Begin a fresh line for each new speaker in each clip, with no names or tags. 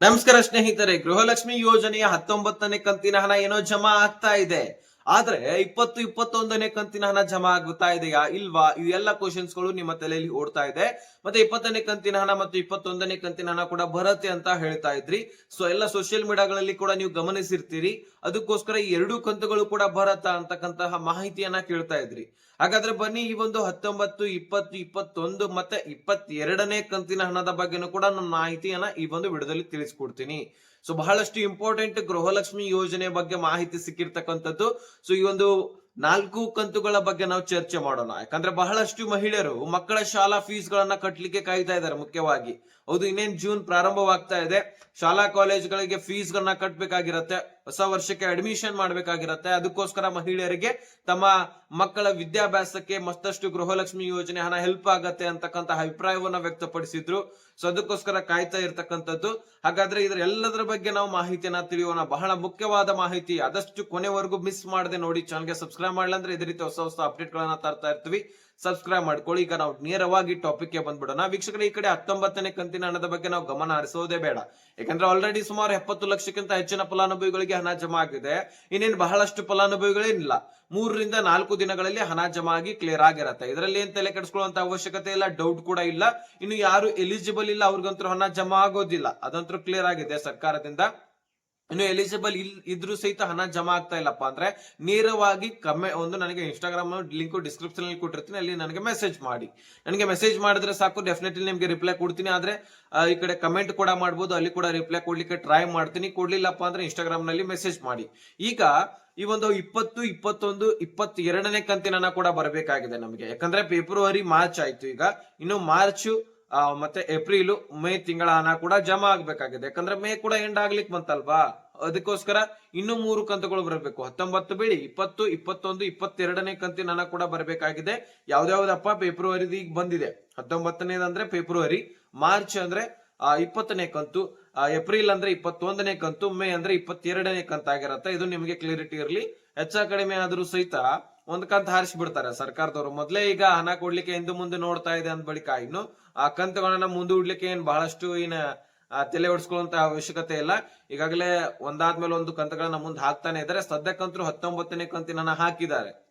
ನಮಸ್ಕಾರ ಸ್ನೇಹಿತರೆ ಗೃಹಲಕ್ಷ್ಮಿ ಯೋಜನೆಯ ಹತ್ತೊಂಬತ್ತನೇ ಕಂತಿನ ಹಣ ಏನೋ ಜಮಾ ಆಗ್ತಾ ಇದೆ. ಆದ್ರೆ ಇಪ್ಪತ್ತು ಇಪ್ಪತ್ತೊಂದನೇ ಕಂತಿನ ಹಣ ಜಮಾ ಆಗುತ್ತಾ ಇದೆಯಾ ಇಲ್ವಾ? ಇವೆಲ್ಲ ಕ್ವಶನ್ಸ್ಗಳು ನಿಮ್ಮ ತಲೆಯಲ್ಲಿ ಓಡ್ತಾ ಇದೆ. ಮತ್ತೆ ಇಪ್ಪತ್ತನೇ ಕಂತಿನ ಹಣ ಮತ್ತು ಇಪ್ಪತ್ತೊಂದನೇ ಕಂತಿನ ಹಣ ಕೂಡ ಬರುತ್ತೆ ಅಂತ ಹೇಳ್ತಾ ಇದ್ರಿ. ಸೊ ಎಲ್ಲ ಸೋಷಿಯಲ್ ಮೀಡಿಯಾಗಳಲ್ಲಿ ಕೂಡ ನೀವು ಗಮನಿಸಿರ್ತೀರಿ. ಅದಕ್ಕೋಸ್ಕರ ಈ ಎರಡು ಕಂತುಗಳು ಕೂಡ ಬರತ್ತಾ ಅಂತಕ್ಕಂತಹ ಮಾಹಿತಿಯನ್ನ ಕೇಳ್ತಾ ಇದ್ರಿ. ಹಾಗಾದ್ರೆ ಬನ್ನಿ, ಈ ಒಂದು ಹತ್ತೊಂಬತ್ತು, ಇಪ್ಪತ್ತು, ಇಪ್ಪತ್ತೊಂದು ಮತ್ತೆ ಇಪ್ಪತ್ತೆರಡನೇ ಕಂತಿನ ಹಣದ ಬಗ್ಗೆನೂ ಕೂಡ ನನ್ನ ಮಾಹಿತಿಯನ್ನ ಈ ಒಂದು ವಿಡಿಯೋದಲ್ಲಿ ತಿಳಿಸ್ಕೊಡ್ತೀನಿ. ಸೊ ಬಹಳಷ್ಟು ಇಂಪಾರ್ಟೆಂಟ್ ಗೃಹಲಕ್ಷ್ಮಿ ಯೋಜನೆ ಬಗ್ಗೆ ಮಾಹಿತಿ ಸಿಕ್ಕಿರ್ತಕ್ಕಂಥದ್ದು. ಸೊ ಈ ಒಂದು ನಾಲ್ಕು ಕಂತುಗಳ ಬಗ್ಗೆ ನಾವು ಚರ್ಚೆ ಮಾಡೋಣ. ಯಾಕಂದ್ರೆ ಬಹಳಷ್ಟು ಮಹಿಳೆಯರು ಮಕ್ಕಳ ಶಾಲಾ ಫೀಸ್ ಗಳನ್ನ ಕಟ್ಟಲಿಕ್ಕೆ ಕಾಯ್ತಾ ಇದ್ದಾರೆ ಮುಖ್ಯವಾಗಿ. ಹೌದು, ಇನ್ನೇನ್ ಜೂನ್ ಪ್ರಾರಂಭವಾಗ್ತಾ ಇದೆ. ಶಾಲಾ ಕಾಲೇಜ್ಗಳಿಗೆ ಫೀಸ್ ಗಳನ್ನ ಹೊಸ ವರ್ಷಕ್ಕೆ ಅಡ್ಮಿಷನ್ ಮಾಡ್ಬೇಕಾಗಿರತ್ತೆ. ಅದಕ್ಕೋಸ್ಕರ ಮಹಿಳೆಯರಿಗೆ ತಮ್ಮ ಮಕ್ಕಳ ವಿದ್ಯಾಭ್ಯಾಸಕ್ಕೆ ಮತ್ತಷ್ಟು ಗೃಹಲಕ್ಷ್ಮಿ ಯೋಜನೆ ಹಣ ಹೆಲ್ಪ್ ಆಗತ್ತೆ ಅಂತಕ್ಕಂತ ಅಭಿಪ್ರಾಯವನ್ನ ವ್ಯಕ್ತಪಡಿಸಿದ್ರು. ಸೊ ಅದಕ್ಕೋಸ್ಕರ ಕಾಯ್ತಾ ಇರ್ತಕ್ಕಂಥದ್ದು. ಹಾಗಾದ್ರೆ ಇದ್ರ ಎಲ್ಲದರ ಬಗ್ಗೆ ನಾವು ಮಾಹಿತಿಯನ್ನ ತಿಳಿಯೋಣ. ಬಹಳ ಮುಖ್ಯವಾದ ಮಾಹಿತಿ. ಆದಷ್ಟು ಕೊನೆವರೆಗೂ ಮಿಸ್ ಮಾಡದೆ ನೋಡಿ ಚಾನಲ್ಗೆ ಸಬ್ಸ್ಕ್ರೈಬ್ ಮಾಡಲ್ಲ ಅಂದ್ರೆ ಇದೇ ರೀತಿ ಹೊಸ ಹೊಸ ಅಪ್ಡೇಟ್ ಗಳನ್ನ ತರ್ತಾ ಇರ್ತೀವಿ. ಸಬ್ಸ್ಕ್ರೈಬ್ ಮಾಡ್ಕೊಳ್ಳಿ. ಈಗ ನಾವು ನೇರವಾಗಿ ಟಾಪಿಕ್ಗೆ ಬಂದ್ಬಿಡೋಣ. ವೀಕ್ಷಕರ, ಈ ಕಡೆ ಹತ್ತೊಂಬತ್ತನೇ ಕಂತಿನ ಹಣದ ಬಗ್ಗೆ ನಾವು ಗಮನ ಹರಿಸೋದೇ ಬೇಡ. ಯಾಕಂದ್ರೆ ಆಲ್ರೆಡಿ ಸುಮಾರು ಎಪ್ಪತ್ತು ಲಕ್ಷಕ್ಕಿಂತ ಹೆಚ್ಚಿನ ಫಲಾನುಭವಿಗಳಿಗೆ ಹಣ ಜಮಾ ಆಗಿದೆ. ಇನ್ನೇನು ಬಹಳಷ್ಟು ಫಲಾನುಭವಿಗಳೇನಿಲ್ಲ. ಮೂರರಿಂದ ನಾಲ್ಕು ದಿನಗಳಲ್ಲಿ ಹಣ ಜಮಾ ಆಗಿ ಕ್ಲಿಯರ್ ಆಗಿರತ್ತೆ. ಇದರಲ್ಲಿ ಏನ್ ತಲೆ ಕೆಡಿಸ್ಕೊಳ್ಳುವಂತ ಅವಶ್ಯಕತೆ ಇಲ್ಲ ಡೌಟ್ ಕೂಡ ಇಲ್ಲ. ಇನ್ನು ಯಾರು ಎಲಿಜಿಬಲ್ ಇಲ್ಲ, ಅವ್ರಿಗಂತೂ ಹಣ ಜಮಾ ಆಗೋದಿಲ್ಲ. ಅದಂತೂ ಕ್ಲಿಯರ್ ಆಗಿದೆ ಸರ್ಕಾರದಿಂದ. ಇನ್ನು ಎಲಿಜಿಬಲ್ ಇಲ್, ಇದ್ರೂ ಸಹಿತ ಹಣ ಜಮಾ ಆಗ್ತಾ ಇಲ್ಲಪ್ಪ ಅಂದ್ರೆ ನೇರವಾಗಿ ಕಮ್ಮೆ, ಒಂದು ನನಗೆ ಇನ್ಸ್ಟಾಗ್ರಾಮ್ ಲಿಂಕ್ ಡಿಸ್ಕ್ರಿಪ್ಷನ್ ಅಲ್ಲಿ ಕೊಟ್ಟಿರ್ತೀನಿ, ಅಲ್ಲಿ ನನಗೆ ಮೆಸೇಜ್ ಮಾಡಿ. ನನಗೆ ಮೆಸೇಜ್ ಮಾಡಿದ್ರೆ ಸಾಕು ಡೆಫಿನೆಟ್ಲಿ ನಿಮ್ಗೆ ರಿಪ್ಲೈ ಕೊಡ್ತೀನಿ. ಆದ್ರೆ ಈ ಕಡೆ ಕಮೆಂಟ್ ಕೂಡ ಮಾಡ್ಬೋದು, ಅಲ್ಲಿ ಕೂಡ ರಿಪ್ಲೈ ಕೊಡ್ಲಿಕ್ಕೆ ಟ್ರೈ ಮಾಡ್ತೀನಿ. ಕೊಡ್ಲಿಲ್ಲಪ್ಪ ಅಂದ್ರೆ ಇನ್ಸ್ಟಾಗ್ರಾಮ್ನಲ್ಲಿ ಮೆಸೇಜ್ ಮಾಡಿ. ಈಗ, ಈ ಒಂದು ಇಪ್ಪತ್ತು, ಇಪ್ಪತ್ತೊಂದು, ಇಪ್ಪತ್ತೆರಡನೇ ಕಂತಿನ ಕೂಡ ಬರಬೇಕಾಗಿದೆ ನಮಗೆ. ಯಾಕಂದ್ರೆ ಫೆಬ್ರವರಿ ಮಾರ್ಚ್ ಆಯ್ತು ಈಗ. ಇನ್ನು ಮಾರ್ಚ್ ಮತ್ತೆ ಏಪ್ರಿಲ್ ಮೇ ತಿಂಗಳ ಹಣ ಕೂಡ ಜಮಾ ಆಗ್ಬೇಕಾಗಿದೆ. ಯಾಕಂದ್ರೆ ಮೇ ಕೂಡ ಎಂಡ್ ಆಗ್ಲಿಕ್ಕೆ ಬಂತಲ್ವಾ? ಅದಕ್ಕೋಸ್ಕರ ಇನ್ನು ಮೂರು ಕಂತುಗಳು ಬರಬೇಕು. ಹತ್ತೊಂಬತ್ತು ಬಿಡಿ ಇಪ್ಪತ್ತು ಇಪ್ಪತ್ತೊಂದು ಇಪ್ಪತ್ತೆರಡನೇ ಕಂತಿನ ಹಣ ಕೂಡ ಬರಬೇಕಾಗಿದೆ. ಯಾವ್ದಾವ್ದಪ್ಪ ಫೆಬ್ರವರಿ ಬಂದಿದೆ. ಬಂದಿದೆ ಹತ್ತೊಂಬತ್ತನೇದಂದ್ರೆ ಫೆಬ್ರವರಿ ಮಾರ್ಚ್ ಅಂದ್ರೆ ಆ, ಇಪ್ಪತ್ತನೇ ಕಂತು ಆ, ಏಪ್ರಿಲ್ ಅಂದ್ರೆ ಇಪ್ಪತ್ತೊಂದನೇ ಕಂತು ಮೇ ಅಂದ್ರೆ ಇಪ್ಪತ್ತೆರಡನೇ ಕಂತ ಆಗಿರತ್ತೆ ಇದು ನಿಮಗೆ ಕ್ಲಿಯರಿಟಿ ಇರಲಿ. ಹೆಚ್ಚ ಕಡಿಮೆ ಆದರೂ ಸಹಿತ ಒಂದ್ ಕಂತ ಹಾರಿಸಿ ಬಿಡ್ತಾರೆ ಸರ್ಕಾರದವರು ಮೊದ್ಲೇ ಈಗ ಹಣ ಕೊಡ್ಲಿಕ್ಕೆ ಹಿಂದೆ ಮುಂದೆ ನೋಡ್ತಾ ಇದೆ ಅಂದ ಬಳಿಕ ಇನ್ನು ಆ ಕಂತುಗಳನ್ನ ಮುಂದೂಡ್ಲಿಕ್ಕೆ ಏನ್ ಬಹಳಷ್ಟು ಏನ ತಲೆ ಒಡಿಸ್ಕೊಳ್ಳುವಂತ ಅವಶ್ಯಕತೆ ಇಲ್ಲ. ಈಗಾಗಲೇ ಒಂದಾದ್ಮೇಲೆ ಒಂದು ಕಂತುಗಳನ್ನ ಮುಂದೆ ಹಾಕ್ತಾನೆ ಇದ್ದಾರೆ. ಸದ್ಯಕ್ಕಂತೂ ಹತ್ತೊಂಬತ್ತನೇ ಕಂತಿನ ಹಾಕಿದ್ದಾರೆ.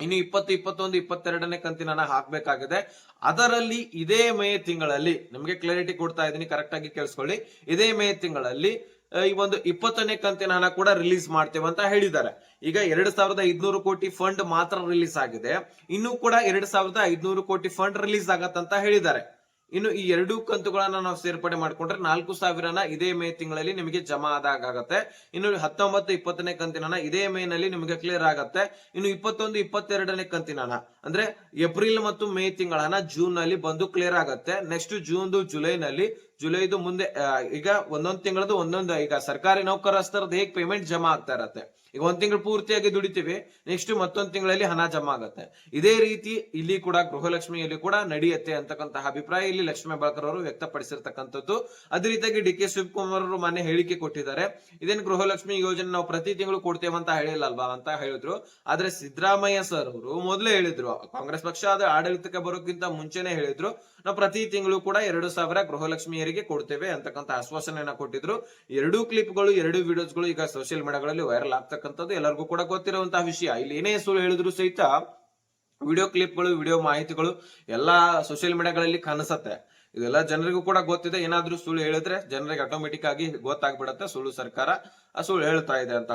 ಇನ್ನು ಇಪ್ಪತ್ತು, ಇಪ್ಪತ್ತೊಂದು, ಇಪ್ಪತ್ತೆರಡನೇ ಕಂತಿನ ಹಾಕ್ಬೇಕಾಗಿದೆ. ಅದರಲ್ಲಿ ಇದೇ ಮೇ ತಿಂಗಳಲ್ಲಿ, ನಿಮ್ಗೆ ಕ್ಲಾರಿಟಿ ಕೊಡ್ತಾ ಇದ್ದೀನಿ ಕರೆಕ್ಟ್ ಆಗಿ ಕೇಳಿಸ್ಕೊಳ್ಳಿ. ಇದೇ ಮೇ ತಿಂಗಳಲ್ಲಿ ಈ ಒಂದು ಇಪ್ಪತ್ತನೇ ಕಂತಿನ ಹಣ ಕೂಡ ರಿಲೀಸ್ ಮಾಡ್ತೇವೆ ಅಂತ ಹೇಳಿದ್ದಾರೆ. ಈಗ ಎರಡ್ ಸಾವಿರದ ಐದ್ನೂರು ಕೋಟಿ ಫಂಡ್ ಮಾತ್ರ ರಿಲೀಸ್ ಆಗಿದೆ. ಇನ್ನು ಕೂಡ ಎರಡ್ ಸಾವಿರದ ಐದ್ನೂರು ಕೋಟಿ ಫಂಡ್ ರಿಲೀಸ್ ಆಗತ್ತಂತ ಹೇಳಿದ್ದಾರೆ. ಇನ್ನು ಈ ಎರಡು ಕಂತುಗಳನ್ನ ನಾವು ಸೇರ್ಪಡೆ ಮಾಡ್ಕೊಂಡ್ರೆ ನಾಲ್ಕು ಸಾವಿರನ ಇದೇ ಮೇ ತಿಂಗಳಲ್ಲಿ ನಿಮಗೆ ಜಮಾ ಆದಾಗ ಆಗತ್ತೆ. ಇನ್ನು ಹತ್ತೊಂಬತ್ತು, ಇಪ್ಪತ್ತನೇ ಕಂತಿನ ಇದೇ ಮೇ ನಲ್ಲಿ ನಿಮಗೆ ಕ್ಲಿಯರ್ ಆಗತ್ತೆ. ಇನ್ನು ಇಪ್ಪತ್ತೊಂದು, ಇಪ್ಪತ್ತೆರಡನೇ ಕಂತಿನ ಅಂದ್ರೆ ಏಪ್ರಿಲ್ ಮತ್ತು ಮೇ ತಿಂಗಳ ಜೂನ್ನಲ್ಲಿ ಬಂದು ಕ್ಲಿಯರ್ ಆಗತ್ತೆ. ನೆಕ್ಸ್ಟ್ ಜೂನ್ ಜುಲೈ ನಲ್ಲಿ ಜುಲೈದು ಮುಂದೆ ಈಗ ಒಂದೊಂದ್ ತಿಂಗಳದು ಒಂದೊಂದು, ಈಗ ಸರ್ಕಾರಿ ನೌಕರಸ್ಥರದ್ದು ಹೇಗ್ ಪೇಮೆಂಟ್ ಜಮಾ ಆಗ್ತಾ ಇರತ್ತೆ. ಈಗ ಒಂದ್ ತಿಂಗಳು ಪೂರ್ತಿಯಾಗಿ ದುಡಿತೀವಿ ನೆಕ್ಸ್ಟ್ ಮತ್ತೊಂದ್ ತಿಂಗಳಲ್ಲಿ ಹಣ ಜಮಾ ಆಗತ್ತೆ. ಇದೇ ರೀತಿ ಇಲ್ಲಿ ಕೂಡ ಗೃಹಲಕ್ಷ್ಮಿಯಲ್ಲಿ ಕೂಡ ನಡೆಯುತ್ತೆ ಅಂತಕ್ಕಂತಹ ಅಭಿಪ್ರಾಯ ಇಲ್ಲಿ ಲಕ್ಷ್ಮೀ ಬಳಕರ್ ಅವರು ವ್ಯಕ್ತಪಡಿಸಿರ್ತಕ್ಕಂಥದ್ದು. ಅದೇ ರೀತಿಯಾಗಿ ಡಿ ಕೆ ಶಿವಕುಮಾರ್ ಅವರು ಮೊನ್ನೆ ಹೇಳಿಕೆ ಕೊಟ್ಟಿದ್ದಾರೆ. ಇದೇನು ಗೃಹಲಕ್ಷ್ಮಿ ಯೋಜನೆ ನಾವು ಪ್ರತಿ ತಿಂಗಳು ಕೊಡ್ತೇವೆ ಅಂತ ಹೇಳಿಲ್ಲಲ್ವಾ ಅಂತ ಹೇಳಿದ್ರು. ಆದ್ರೆ ಸಿದ್ದರಾಮಯ್ಯ ಸರ್ ಅವರು ಮೊದಲೇ ಹೇಳಿದ್ರು, ಕಾಂಗ್ರೆಸ್ ಪಕ್ಷ ಆಡಳಿತಕ್ಕೆ ಬರೋಕ್ಕಿಂತ ಮುಂಚೆನೆ ಹೇಳಿದ್ರು. ನಾವು ಪ್ರತಿ ತಿಂಗಳು ಕೂಡ ಎರಡು ಸಾವಿರ ಗೃಹಲಕ್ಷ್ಮಿಯರಿಗೆ ಕೊಡ್ತೇವೆ ಅಂತಕ್ಕಂಥ ಆಶ್ವಾಸನೆಯನ್ನ ಕೊಟ್ಟಿದ್ರು. ಎರಡೂ ಕ್ಲಿಪ್ಗಳು ಎರಡು ವಿಡಿಯೋಸ್ಗಳು ಈಗ ಸೋಷಿಯಲ್ ಮೀಡಿಯಾಗಳಲ್ಲಿ ವೈರಲ್ ಆಗ್ತಕ್ಕಂಥದ್ದು ಎಲ್ಲರಿಗೂ ಕೂಡ ಗೊತ್ತಿರುವಂತಹ ವಿಷಯ. ಇಲ್ಲಿ ಏನೇ ಸುಳ್ಳು ಹೇಳಿದ್ರು ಸಹಿತ ವಿಡಿಯೋ ಕ್ಲಿಪ್ಗಳು ವಿಡಿಯೋ ಮಾಹಿತಿಗಳು ಎಲ್ಲಾ ಸೋಷಿಯಲ್ ಮೀಡಿಯಾಗಳಲ್ಲಿ ಕಾಣಿಸುತ್ತೆ. ಇದೆಲ್ಲ ಜನರಿಗೂ ಕೂಡ ಗೊತ್ತಿದೆ. ಏನಾದ್ರೂ ಸುಳ್ಳು ಹೇಳಿದ್ರೆ ಜನರಿಗೆ ಆಟೋಮೆಟಿಕ್ ಆಗಿ ಗೊತ್ತಾಗ್ಬಿಡತ್ತೆ ಸುಳ್ಳು ಸರ್ಕಾರ. ಸುಳ್ಳು ಹೇಳ್ತಾ ಇದೆ ಅಂತ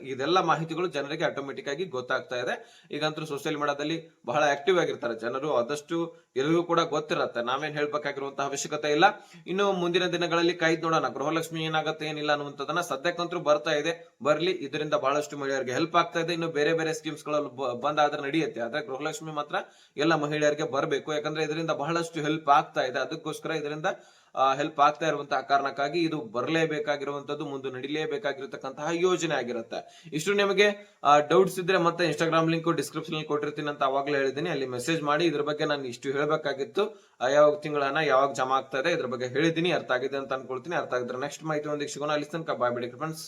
ಇದೆಲ್ಲ ಮಾಹಿತಿಗಳು ಜನರಿಗೆ ಆಟೋಮೆಟಿಕ್ ಆಗಿ ಗೊತ್ತಾಗ್ತಾ ಇದೆ. ಈಗಂತೂ ಸೋಷಿಯಲ್ ಮೀಡಿಯಾದಲ್ಲಿ ಬಹಳ ಆಕ್ಟಿವ್ ಆಗಿರ್ತಾರೆ ಜನರು, ಆದಷ್ಟು ಎಲ್ಲರಿಗೂ ಕೂಡ ಗೊತ್ತಿರತ್ತೆ. ನಾವೇನ್ ಹೇಳ್ಬೇಕಾಗಿರುವಂತಹ ಅವಶ್ಯಕತೆ ಇಲ್ಲ. ಇನ್ನು ಮುಂದಿನ ದಿನಗಳಲ್ಲಿ ಕೈ ನೋಡೋಣ. ಗೃಹಲಕ್ಷ್ಮಿ ಏನಾಗುತ್ತೆ, ಏನಿಲ್ಲ ಅನ್ನುವಂಥದ್ದನ್ನ ಸದ್ಯಕ್ಕಂತೂ ಬರ್ತಾ ಇದೆ. ಬರ್ಲಿ, ಇದರಿಂದ ಬಹಳಷ್ಟು ಮಹಿಳೆಯರಿಗೆ ಹೆಲ್ಪ್ ಆಗ್ತಾ ಇದೆ. ಇನ್ನು ಬೇರೆ ಬೇರೆ ಸ್ಕೀಮ್ಸ್ಗಳು ಬಂದಾದ್ರೆ ನಡೆಯುತ್ತೆ. ಆದ್ರೆ ಗೃಹಲಕ್ಷ್ಮಿ ಮಾತ್ರ ಎಲ್ಲ ಮಹಿಳೆಯರಿಗೆ ಬರಬೇಕು. ಯಾಕಂದ್ರೆ ಇದರಿಂದ ಬಹಳಷ್ಟು ಹೆಲ್ಪ್ ಆಗ್ತಾ ಇದೆ. ಅದಕ್ಕೋಸ್ಕರ ಇದರಿಂದ ಹೆಲ್ಪ್ ಆಗ್ತಾ ಇರುವಂತಹ ಕಾರಣಕ್ಕಾಗಿ ಇದು ಬರಲೇಬೇಕಾಗಿರುವಂತದ್ದು, ಮುಂದೆ ನಡಿಲೇಬೇಕಾಗಿರತಕ್ಕಂತಹ ಯೋಜನೆ ಆಗಿರುತ್ತೆ. ಇಷ್ಟು ನಿಮಗೆ ಡೌಟ್ಸ್ ಇದ್ರೆ ಮತ್ತೆ ಇನ್ಸ್ಟಾಗ್ರಾಮ್ ಲಿಂಕ್ ಡಿಸ್ಕ್ರಿಪ್ಷನ್ ಕೊಟ್ಟಿರ್ತೀನಿ ಅಂತ ಅವಾಗಲೇ ಹೇಳಿದ್ದೀನಿ. ಅಲ್ಲಿ ಮೆಸೇಜ್ ಮಾಡಿ, ಇದ್ರ ಬಗ್ಗೆ ನಾನು ಇಷ್ಟು ಹೇಳಬೇಕಾಗಿತ್ತು. ಯಾವಾಗ ತಿಂಗಳನ್ನ ಯಾವಾಗ ಜಮಾ ಆಗ್ತಾ ಇದೆ, ಇದ್ರ ಬಗ್ಗೆ ಹೇಳಿದ್ದೀನಿ, ಅರ್ಥ ಆಗಿದೆ ಅಂತ ಅನ್ಕೊಳ್ತೀನಿ. ಅರ್ಥ ಆಗಿದ್ರೆ ನೆಕ್ಸ್ಟ್ ಮಾಹಿತಿ ಒಂದಿಗೆ ಸಿಗೋಣ. ಅಲ್ಲಿ ತನಕ ಬಾಯ್ ಬಿಡಿ ಫ್ರೆಂಡ್ಸ್